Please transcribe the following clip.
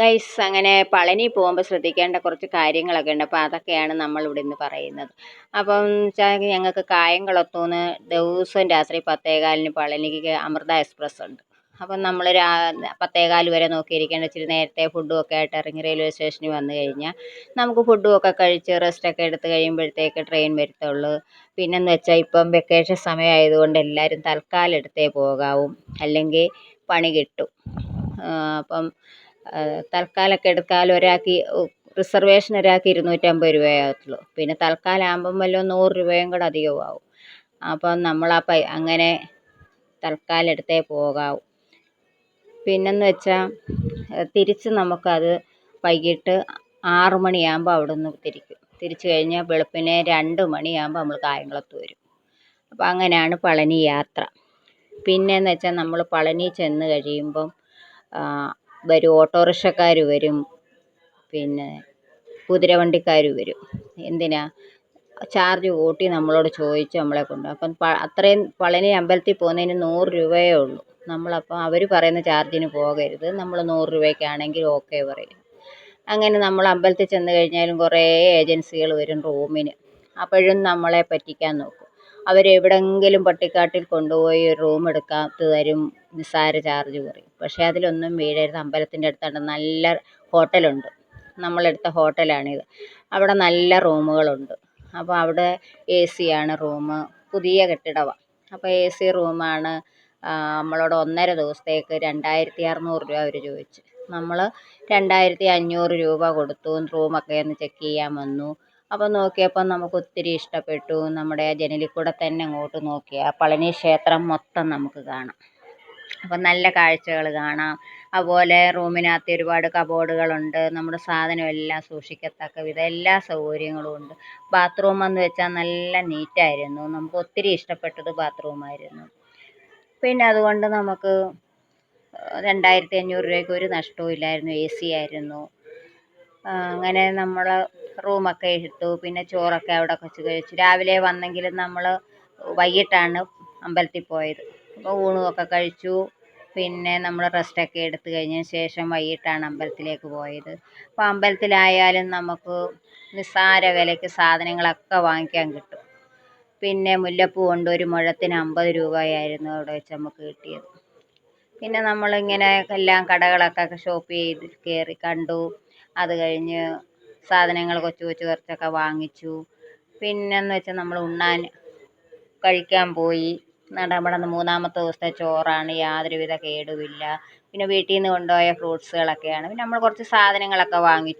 Guys അങ്ങനെ പളനി പോകുമ്പോൾ ശ്രദ്ധിക്കേണ്ട കുറച്ച് കാര്യങ്ങളൊക്കെ ഉണ്ട്. അപ്പോൾ അതൊക്കെയാണ് നമ്മൾ ഇവിടെ ഇന്ന് പറയുന്നത്. അപ്പം വെച്ചാൽ ഞങ്ങൾക്ക് കായംകുളത്തുനിന്ന് ദിവസവും രാത്രി പത്തേകാലിന് പളനിക്ക് അമൃത എക്സ്പ്രസ് ഉണ്ട്. അപ്പം നമ്മൾ രാ പത്തേകാൽ വരെ നോക്കിയിരിക്കേണ്ട ഇച്ചിരി നേരത്തെ ഫുഡും ഒക്കെ ആയിട്ട് ഇറങ്ങി റെയിൽവേ സ്റ്റേഷനിൽ വന്നു കഴിഞ്ഞാൽ നമുക്ക് ഫുഡും ഒക്കെ കഴിച്ച് റെസ്റ്റൊക്കെ എടുത്ത് കഴിയുമ്പോഴത്തേക്ക് ട്രെയിൻ വരത്തുള്ളൂ. പിന്നെന്ന് വെച്ചാൽ ഇപ്പം വെക്കേഷൻ സമയമായതുകൊണ്ട് എല്ലാവരും തൽക്കാലം എടുത്തേ പോകാവും. അല്ലെങ്കിൽ പണി കിട്ടും. അപ്പം തൽക്കാലമൊക്കെ എടുത്താൽ ഒരാൾക്ക് റിസർവേഷൻ ഒരാൾക്ക് ഇരുന്നൂറ്റമ്പത് രൂപയാകത്തുള്ളൂ. പിന്നെ തൽക്കാലം ആകുമ്പം വല്ലതും നൂറ് രൂപയും കൂടെ അധികമാവും അപ്പം നമ്മൾ ആ പൈ അങ്ങനെ തൽക്കാലം എടുത്തേ പോകാവൂ. പിന്നെന്ന് വെച്ചാൽ തിരിച്ച് നമുക്കത് വൈകിട്ട് ആറ് മണിയാകുമ്പോൾ അവിടെ നിന്ന് തിരിക്കും. തിരിച്ച് കഴിഞ്ഞാൽ വെളുപ്പിനെ രണ്ട് മണിയാകുമ്പോൾ നമ്മൾ കായംകുളത്ത് വരും. അപ്പം അങ്ങനെയാണ് പളനി യാത്ര. പിന്നെയെന്ന് വെച്ചാൽ നമ്മൾ പളനി ചെന്ന് കഴിയുമ്പം വരും ഓട്ടോറിക്ഷക്കാർ വരും പിന്നെ കുതിരവണ്ടിക്കാർ വരും. എന്തിനാ? ചാർജ് കൂട്ടി നമ്മളോട് ചോദിച്ച് നമ്മളെ കൊണ്ട്. അപ്പം അത്രയും പളനി അമ്പലത്തിൽ പോകുന്നതിന് നൂറ് രൂപയേ ഉള്ളൂ. നമ്മളപ്പം അവർ പറയുന്ന ചാർജിന് പോകരുത്. നമ്മൾ നൂറ് രൂപയ്ക്കാണെങ്കിൽ ഓക്കെ പറയും. അങ്ങനെ നമ്മൾ അമ്പലത്തിൽ ചെന്ന് കഴിഞ്ഞാലും കുറേ ഏജൻസികൾ വരും റൂമിന്. അപ്പോഴും നമ്മളെ പറ്റിക്കാൻ നോക്കും. അവരെവിടെയെങ്കിലും പട്ടിക്കാട്ടിൽ കൊണ്ടുപോയി ഒരു റൂം എടുക്കാത്ത തരും നിസ്സാര ചാർജ് പറയും. പക്ഷേ അതിലൊന്നും വീഴരുത് അമ്പലത്തിന്റെ അടുത്താണ് നല്ല ഹോട്ടലുണ്ട്. നമ്മളെടുത്ത ഹോട്ടലാണിത്. അവിടെ നല്ല റൂമുകളുണ്ട്. അപ്പോൾ അവിടെ എ സിയാണ് റൂം പുതിയ കെട്ടിടമാണ് അപ്പോൾ എ സി റൂമാണ് നമ്മളോട് ഒന്നര ദിവസത്തേക്ക് രണ്ടായിരത്തി അറുന്നൂറ് രൂപ അവർ ചോദിച്ചു. നമ്മൾ രണ്ടായിരത്തി അഞ്ഞൂറ് രൂപ കൊടുത്തു. റൂമൊക്കെ ഒന്ന് ചെക്ക് ചെയ്യാൻ വന്നു. അപ്പോൾ നോക്കിയപ്പോൾ നമുക്ക് ഒത്തിരി ഇഷ്ടപ്പെട്ടു. നമ്മുടെ ജനലിൽ കൂടെ തന്നെ അങ്ങോട്ട് നോക്കിയാൽ പളനി ക്ഷേത്രം മൊത്തം നമുക്ക് കാണാം. അപ്പം നല്ല കാഴ്ചകൾ കാണാം. അതുപോലെ റൂമിനകത്ത് ഒരുപാട് കബോർഡുകളുണ്ട്. നമ്മുടെ സാധനം എല്ലാം സൂക്ഷിക്കത്തക്ക വിധം എല്ലാ സൗകര്യങ്ങളും ഉണ്ട്. ബാത്റൂം എന്ന് വെച്ചാൽ നല്ല നീറ്റായിരുന്നു. നമുക്ക് ഒത്തിരി ഇഷ്ടപ്പെട്ടത് ബാത്റൂമായിരുന്നു. പിന്നെ അതുകൊണ്ട് നമുക്ക് രണ്ടായിരത്തി അഞ്ഞൂറ് രൂപയ്ക്ക് ഒരു നഷ്ടവും ഇല്ലായിരുന്നു. എ സി ആയിരുന്നു. അങ്ങനെ നമ്മൾ റൂമൊക്കെ എടുത്തു പിന്നെ ചോറൊക്കെ അവിടെ വെച്ച് കഴിച്ചു. രാവിലെ വന്നെങ്കിലും നമ്മൾ വൈകിട്ടാണ് അമ്പലത്തിൽ പോയത്. അപ്പോൾ ഊണുമൊക്കെ കഴിച്ചു. പിന്നെ നമ്മൾ റെസ്റ്റൊക്കെ എടുത്ത് കഴിഞ്ഞതിന് ശേഷം വൈകിട്ടാണ് അമ്പലത്തിലേക്ക് പോയത്. അപ്പോൾ അമ്പലത്തിലായാലും നമുക്ക് നിസ്സാര വിലയ്ക്ക് സാധനങ്ങളൊക്കെ വാങ്ങിക്കാൻ കിട്ടും. പിന്നെ മുല്ലപ്പൂ കൊണ്ട് ഒരു മുഴത്തിന് അമ്പത് രൂപയായിരുന്നു അവിടെ വെച്ച് നമുക്ക് കിട്ടിയത്. പിന്നെ നമ്മളിങ്ങനെ എല്ലാം കടകളൊക്കെ ഷോപ്പ് ചെയ്ത് കയറി കണ്ടു. അത് കഴിഞ്ഞ് സാധനങ്ങൾ കൊച്ചു കൊച്ചു കുറച്ചൊക്കെ വാങ്ങിച്ചു. പിന്നെന്ന് വെച്ചാൽ നമ്മൾ ഉണ്ണാൻ കഴിക്കാൻ പോയി. നമ്മുടെ മൂന്നാമത്തെ ദിവസത്തെ ചോറാണ് യാതൊരുവിധ കേടുമില്ല. പിന്നെ വീട്ടിൽ നിന്ന് കൊണ്ടുപോയ ഫ്രൂട്ട്സുകളൊക്കെയാണ്. പിന്നെ നമ്മൾ കുറച്ച് സാധനങ്ങളൊക്കെ വാങ്ങിച്ചു